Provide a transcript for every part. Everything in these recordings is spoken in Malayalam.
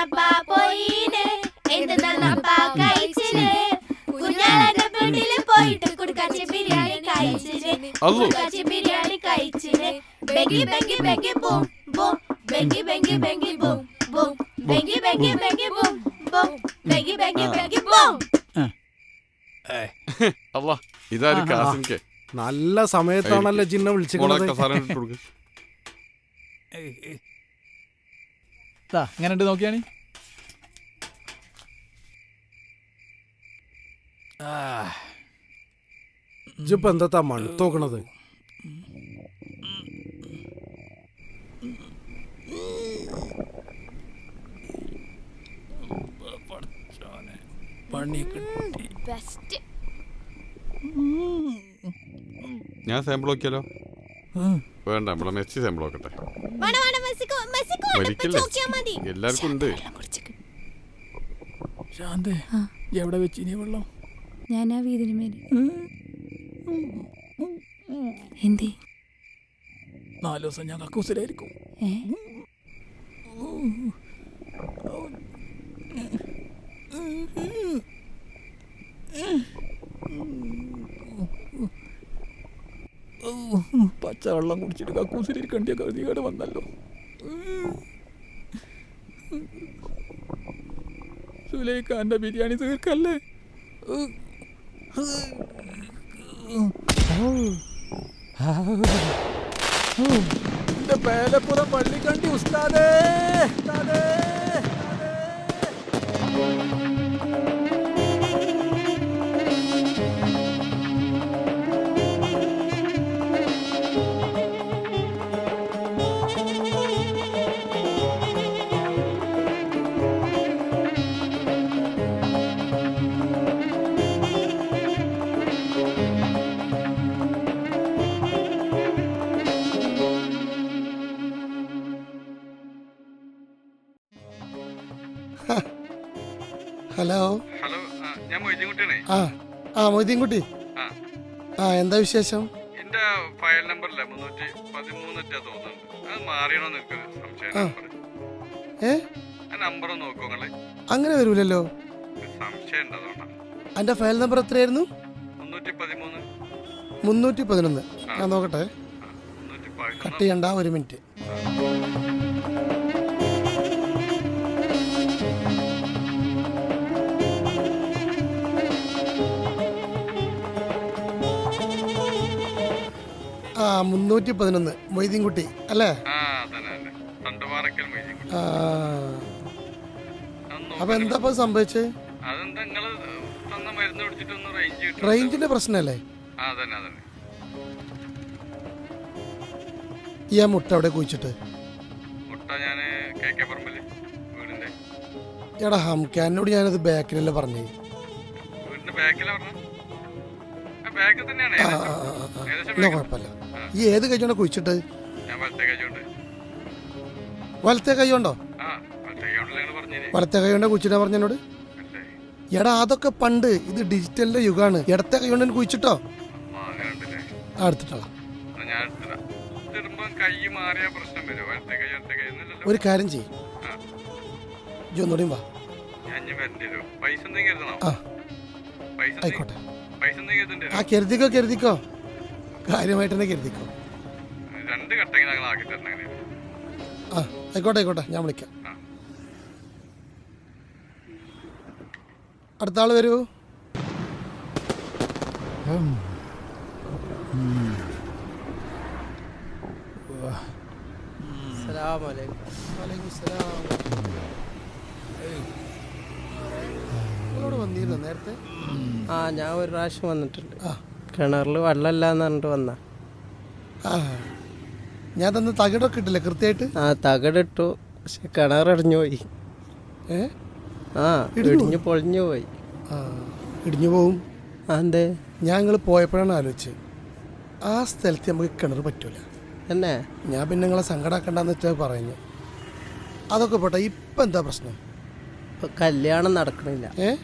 എടിയാനപ്പാ പോയിന്. കഴിച്ചിന്. വീട്ടിൽ പോയിട്ട് കുടുക്കാച്ചി ബിരിയാണി കഴിച്ചിന്. കുടുക്കാച്ചി ബിരിയാണി കഴിച്ചിന്. ബെങ്കി ബെങ്കി ബെങ്കി ബൂം ബൂം. ബെങ്കി ബെങ്കി ബെങ്കി ബൂം ബൂം. ബെങ്കി ബെങ്കി ബെങ്കി ബൂം ബൂം. ബെങ്കി ബെങ്കി ബെങ്കി ബൂം. അല്ല ഇതാരും കാസിമിക്ക് നല്ല സമയത്താണല്ലോ ജിന്ന വിളിച്ചിരിക്കുന്നത്. മോളൊക്കെ ഇങ്ങനെ ഉണ്ട് നോക്കിയാണ്? ഇജിപ്പോ എന്താ മണുത്തോക്കണത് പണി കിട്ടി. ബെസ്റ്റ് ഞാൻ സാമ്പിൾ നോക്കിയാലോ? വേണ്ട നമ്മളെ മെസ്സി സാമ്പിൾ നോക്കട്ടെ. വേണ്ട വേണ്ട എല്ലാവർക്കും ഉണ്ട്. ശാന്തേ എവിടെ വെച്ചിനി വെള്ളം? ഞാൻ ആ വീതിന് മേലെ. എന്തേ? നാല് ദിവസം ഞാൻ കക്കൂസിലായിരിക്കും. ഏ? പച്ചവെള്ളം കുടിച്ചിട്ട് കക്കൂസിലിരിക്കേണ്ടിയ ഗതികേട് വന്നല്ലോ. സുലൈഖാന്റെ ബിരിയാണി തീർക്കല്ലേ? എന്റെ പേലപ്പുറം പള്ളിക്കണ്ടി ഉസ്താദേ ഉസ്താദേ. ഹലോ. ഹലോ ഞാൻ മൊയ്തീൻകുട്ടിയാണേ. ആ ആ മൊയ്തീൻകുട്ടി. ആ. ആ എന്താ വിശേഷം? എന്റെ ഫയൽ നമ്പറില്ല മുന്നൂറ്റി പതിമൂന്നിറ്റാ തോന്നുന്നുണ്ട് അത് എനിക്ക് സംശയം ആ. നമ്പർ ഏ? ആ നമ്പർ നോക്കൂ നിങ്ങൾ. അങ്ങനെ വരൂലല്ലോ. സംശയം ഉണ്ട് എന്റെ ഫയൽ നമ്പർ എത്രയായിരുന്നു? മുന്നൂറ്റി പതിമൂന്ന്. മുന്നൂറ്റി പതിനൊന്ന്. ഞാൻ നോക്കട്ടെ. മുന്നൂറ്റി കട്ട് ചെയ്യണ്ട ഒരു മിനിറ്റ്. ആ മുന്നൂറ്റി പതിനൊന്ന് മൊയ്തീൻകുട്ടി അല്ലേ? അപ്പൊ ആ. എന്താ ആ സംഭവിച്ചത് ആ ആ തന്ന ആ ആ റേഞ്ച് ആ റേഞ്ചിന്റെ പ്രശ്നല്ലേ? ആ ആ ആ ഈ ആ മുട്ട ആ കുഴിച്ചിട്ട്? മുട്ട ആ ആ ആ ആ ആ എടാ ഹംഖാനോട് ഞാനത് ബാക്കിലല്ലേ ആ ആ ആ ആ ബാക്കിൽ തന്നെയാണ് ആ ആ ആ ആ, ആ, ആ. ഏകദേശം എന്നാ ആ കുഴപ്പമില്ല. ഈ ഏത് കൈയോണ്ടാ കുഴിച്ചിട്ട്? ഞാൻ വലത്തെ കൈയോണ്ടോ ആ വലത്തെ വലത്തെ കൈയോണ്ടാ കുഴിച്ചിട്ടാ പറഞ്ഞോട്? എടാ അതൊക്കെ പണ്ട് ഇത് ഡിജിറ്റലിന്റെ യുഗമാണ് ഇടത്തെ കൈകൊണ്ട് തന്നെ കുഴിച്ചിട്ടോ? അടുത്തിട്ടോ എടുത്തിട്ടാ കൈ കൈ ഒരു കാര്യം ചെയ്യും. ഇജ്ജ് വാ. ആയിക്കോട്ടെ. ആ കരുതിക്കോ കരുതിക്കോ. കാര്യമായിട്ട് തന്നെ കരുതിക്കോ. രണ്ട് ഞങ്ങൾ ആക്കി തരണം അങ്ങനെ. ആ ആയിക്കോട്ടെ ആയിക്കോട്ടെ ഞാൻ വിളിക്കാം. അടുത്ത ആൾ വരൂ. നിങ്ങളോട് വന്നിരുന്നോ നേരത്തെ? ആ ഞാൻ ഒരു പ്രാവശ്യം വന്നിട്ടുണ്ട്. ആ. കിണറിൽ വെള്ളമില്ല എന്ന് പറഞ്ഞിട്ട് വന്ന. ആ. ഞാൻ തന്ന തകിടൊക്കെ ഇട്ടില്ലേ കൃത്യമായിട്ട്? ആ തകിടിട്ടു. പക്ഷെ കിണറടിഞ്ഞു പോയി. ഏ? ആ ഇടിഞ്ഞു ഇടിഞ്ഞു പൊളിഞ്ഞു പോയി. ആ ഇടിഞ്ഞു പോവും? ആ എന്തേ? ഞാൻ നിങ്ങൾ പോയപ്പോഴാണ് ആലോചിച്ചത്. ആ സ്ഥലത്ത് നമുക്ക് കിണർ പറ്റൂല. എന്നെ? ഞാൻ പിന്നെ നിങ്ങളെ സങ്കടാക്കണ്ടെന്ന് വെച്ചാൽ പറയുന്നു. അതൊക്കെ പോട്ടെ ഇപ്പം എന്താ പ്രശ്നം? ഇപ്പൊ കല്യാണം നടക്കണില്ല. ഏ?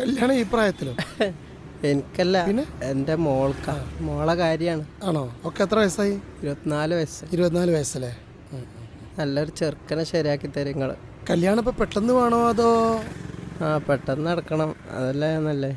കല്യാണം ഈ പ്രായത്തിലോ? എനിക്കല്ല പിന്നെ? എന്റെ മോൾക്ക. മോളെ കാര്യമാണ് ആണോ? ഒക്കെ എത്ര വയസ്സായി? ഇരുപത്തിനാല് വയസ്സ്. ഇരുപത്തിനാല് വയസ്സല്ലേ. നല്ലൊരു ചെറുക്കനെ ശരിയാക്കി തരും നിങ്ങൾ കല്യാണം ഇപ്പം പെട്ടെന്ന് വേണോ അതോ? ആ പെട്ടെന്ന് നടക്കണം. അതല്ലേ നല്ലേ?